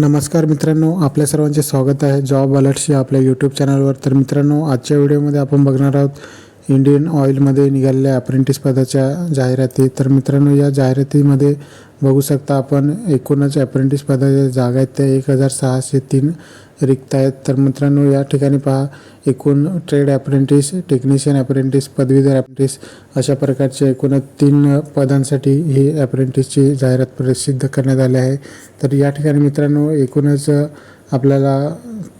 नमस्कार मित्रांनो आपल्या सर्वांचे स्वागत आहे. जॉब अलर्ट्स या आपल्या यूट्यूब चॅनलवर तर मित्रांनो आजच्या व्हिडिओमध्ये आपण बघणार आहोत इंडियन ऑइलमध्ये निघालेल्या अप्रेंटिस पदाच्या जाहिराती. तर मित्रांनो या जाहिरातीमध्ये बघू शकता आपण एकूणच अप्रेंटिस पदाच्या जागा आहेत त्या एक हजार सहाशे तीन रिक्त आहेत. तर मित्रांनो या ठिकाणी पहा एकूण ट्रेड अप्रेंटिस टेक्निशियन अप्रेंटिस पदवीधर अप्रेंटिस अशा प्रकारचे एकूणच तीन पदांसाठी ही अप्रेंटिसची जाहिरात प्रसिद्ध करण्यात आली आहे. तर या ठिकाणी मित्रांनो एकूणच आपल्याला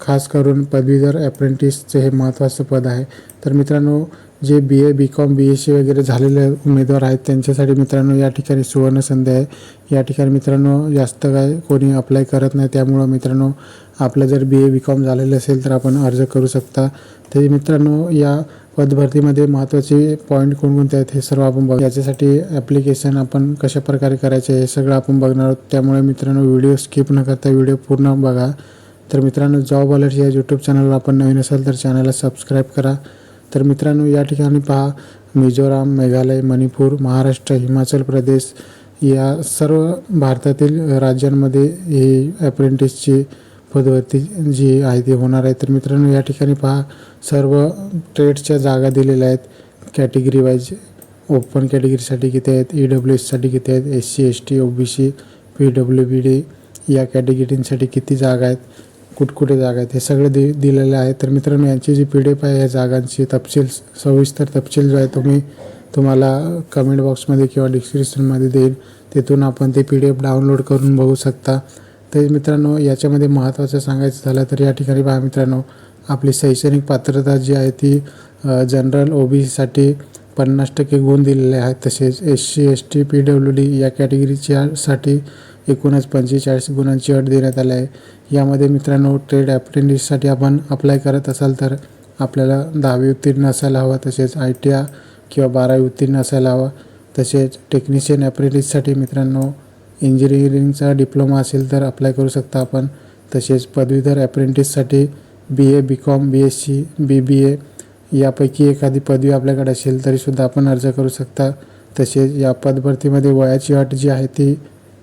खास करून पदवीधर अप्रेंटिसचे हे महत्त्वाचं पद आहे. तर मित्रांनो जे B A B com B S C वगैरे झालेले उमेदवार आहेत त्यांच्यासाठी मित्रांनो या ठिकाणी सुवर्ण संधी आहे. या ठिकाणी मित्रांनो जास्त काय कोणी अप्लाय करत नाही त्यामुळं मित्रांनो आपलं जर बी ए बी कॉम झालेलं असेल तर आपण अर्ज करू शकता. तरी मित्रांनो या पदभरतीमध्ये महत्त्वाचे पॉईंट कोणकोणते आहेत हे सर्व आपण बघ याच्यासाठी ॲप्लिकेशन आपण कशा प्रकारे करायचे हे सगळं आपण बघणार आहोत. त्यामुळे मित्रांनो व्हिडिओ स्किप न करता व्हिडिओ पूर्ण बघा. तर मित्रांनो जॉब अलर्ट या यूट्यूब चॅनलवर आपण नवीन असाल तर चॅनलला सबस्क्राईब करा. तर मित्रांनो या ठिकाणी पहा मिझोराम मेघालय मणिपूर महाराष्ट्र हिमाचल प्रदेश या सर्व भारतातील राज्यांमध्ये ही अप्रेंटिसची पदभरती जी आहे ती होणार आहे. तर मित्रांनो या ठिकाणी पहा सर्व ट्रेडच्या जागा दिलेल्या आहेत. कॅटेगरी वाईज ओपन कॅटेगरीसाठी किती आहेत? ई डब्ल्यू एससाठी किती आहेत? S C S T O B C P W B D या कॅटेगरींसाठी किती जागा आहेत? कुठकुठे जागा आहेत हे सगळं दि दिलेलं आहे तर मित्रांनो यांची जी पी डी एफ आहे या जागांची तपशील सविस्तर तपशील जो आहे तुम्ही तुम्हाला कमेंट बॉक्समध्ये किंवा डिस्क्रिप्शनमध्ये देईल. तिथून आपण ते पी डी एफ डाउनलोड करून बघू शकता. तर मित्रांनो याच्यामध्ये महत्त्वाचं सांगायचं झालं तर या ठिकाणी पहा मित्रांनो आपली शैक्षणिक पात्रता जी आहे ती जनरल ओ बी सीसाठी पन्नास टक्के गुण दिलेले आहेत. तसेच S C S T P W D या कॅटेगरीच्यासाठी एकूणच पंचेचाळीस गुणांची अट देण्यात आली आहे. यामध्ये मित्रांनो ट्रेड अप्रेंटिससाठी आपण अप्लाय करत असाल तर आपल्याला दहावी उत्तीर्ण असायला हवा. तसेच आय टी आय किंवा बारावी उत्तीर्ण असायला हवा. तसेच टेक्निशियन अप्रेंटिससाठी मित्रांनो इंजिनिअरिंगचा डिप्लोमा असेल तर अप्लाय करू शकता आपण. तसेच पदवीधर अप्रेंटिससाठी B A B com B S C B B A यापैकी एखादी पदवी आपल्याकडे असेल तरीसुद्धा आपण अर्ज करू शकता. तसेच या पदभरतीमध्ये वयाची अट जी आहे ती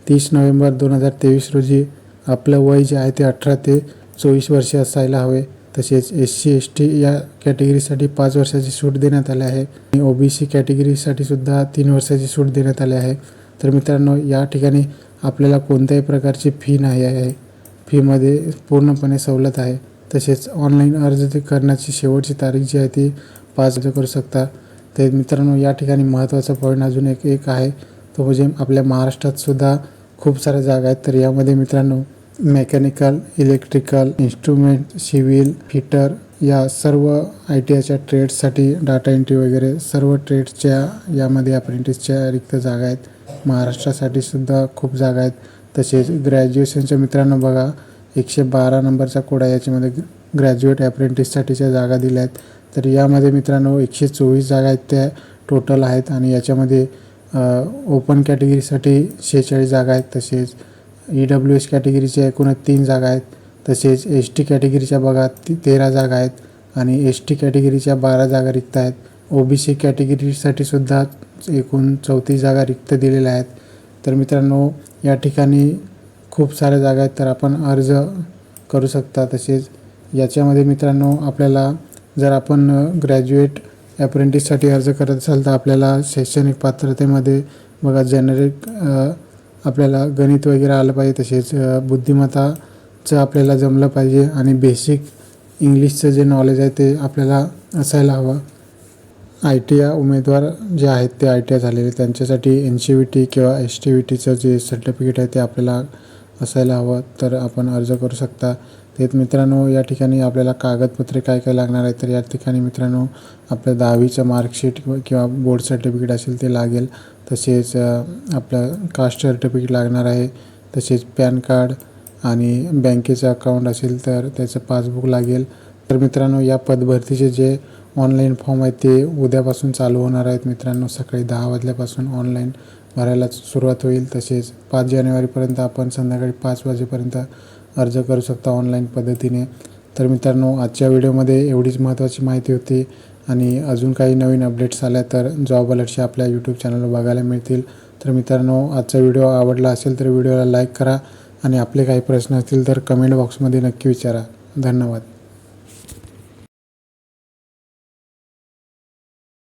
तीस नोव्हेंबर दोन हजार तेवीस रोजी आपलं वय जे आहे ते अठरा ते चोवीस वर्षे असायला हवे. तसेच एस सी एस टी या कॅटेगरीसाठी पाच वर्षाची सूट देण्यात आली आहे. आणि ओ बी सी कॅटेगरीसाठी सुद्धा तीन वर्षाची सूट देण्यात आली आहे. तर मित्रांनो या ठिकाणी आपल्याला कोणत्याही प्रकारची फी नाही आहे. फीमध्ये पूर्णपणे सवलत आहे. तसेच ऑनलाईन अर्ज ते करण्याची शेवटची तारीख जी आहे ती पाच करू शकता. तर मित्रांनो या ठिकाणी महत्त्वाचा पॉईंट अजून एक एक आहे. तो म्हणजे आपल्या महाराष्ट्रात सुद्धा खूप साऱ्या जागा आहेत. तर यामध्ये मित्रांनो mechanical electrical instrument civil fitter या सर्व आय टी आयच्या ट्रेड्ससाठी डाटा एंट्री वगैरे सर्व ट्रेड्सच्या यामध्ये अप्रेंटिसच्या रिक्त जागा आहेत. महाराष्ट्रासाठी सुद्धा खूप जागा आहेत. तसेच ग्रॅज्युएशनच्या मित्रांनो बघा एकशे बारा नंबरचा कोड आहे याच्यामध्ये ग्रॅज्युएट ॲप्रेंटिससाठीच्या जागा दिल्या आहेत तर यामध्ये मित्रांनो एकशे चोवीस जागा आहेत त्या टोटल आहेत आणि याच्यामध्ये ओपन कॅटेगरीसाठी शेहेचाळीस जागा आहेत. तसेच ई डब्ल्यू एस कॅटेगरीच्या एकूण तीन जागा आहेत. तसेच एस टी कॅटेगरीच्या बघा ती तेरा जागा आहेत आणि एस टी कॅटेगरीच्या बारा जागा रिक्त आहेत. ओ बी सी कॅटेगरीसाठी सुद्धा एकूण चौतीस जागा रिक्त दिलेल्या आहेत. तर मित्रांनो या ठिकाणी खूप साऱ्या जागा आहेत तर आपण अर्ज करू शकता तसेच. याच्यामध्ये मित्रांनो आपल्याला जर आपण ग्रॅज्युएट ॲप्रेंटिससाठी अर्ज करत असाल तर आपल्याला शैक्षणिक पात्रतेमध्ये बघा जनरेट आपल्याला गणित वगैरे आलं पाहिजे तसेच बुद्धिमत्ताचं आपल्याला जमलं पाहिजे आणि बेसिक इंग्लिशचं जे नॉलेज आहे ते आपल्याला असायला हवं. आय टी आय उमेदवार जे आहेत ते आय टी आय झालेले त्यांच्यासाठी एन सी व्ही टी किंवा एस टी व्ही टीचं जे सर्टिफिकेट आहे ते आपल्याला असायला हवं तर आपण अर्ज करू शकता. तेच मित्रांनो या ठिकाणी आपल्याला कागदपत्रे काय काय लागणार आहे तर या ठिकाणी मित्रांनो आपलं दहावीचं मार्कशीट किंवा बोर्ड सर्टिफिकेट असेल ते लागेल. तसेच आपलं कास्ट सर्टिफिकेट लागणार आहे. तसेच पॅन कार्ड आणि बँकेचं अकाउंट असेल तर त्याचं पासबुक लागेल. तर मित्रांनो या पदभरतीचे जे ऑनलाईन फॉर्म आहेत ते उद्यापासून चालू होणार आहेत मित्रांनो सकाळी दहा वाजल्यापासून ऑनलाईन भरायला सुरुवात होईल. तसेच पाच जानेवारीपर्यंत आपण संध्याकाळी पाच वाजेपर्यंत अर्ज करू शकता ऑनलाईन पद्धतीने. तर मित्रांनो आजच्या व्हिडिओमध्ये एवढीच महत्त्वाची माहिती होती. आणि अजून काही नवीन अपडेट्स आल्या तर जॉब अलर्टचे आपल्या यूट्यूब चॅनलवर बघायला मिळतील. तर मित्रांनो आजचा व्हिडिओ आवडला असेल तर व्हिडिओला लाईक करा. आणि आपले काही प्रश्न असतील तर कमेंट बॉक्समध्ये नक्की विचारा. धन्यवाद.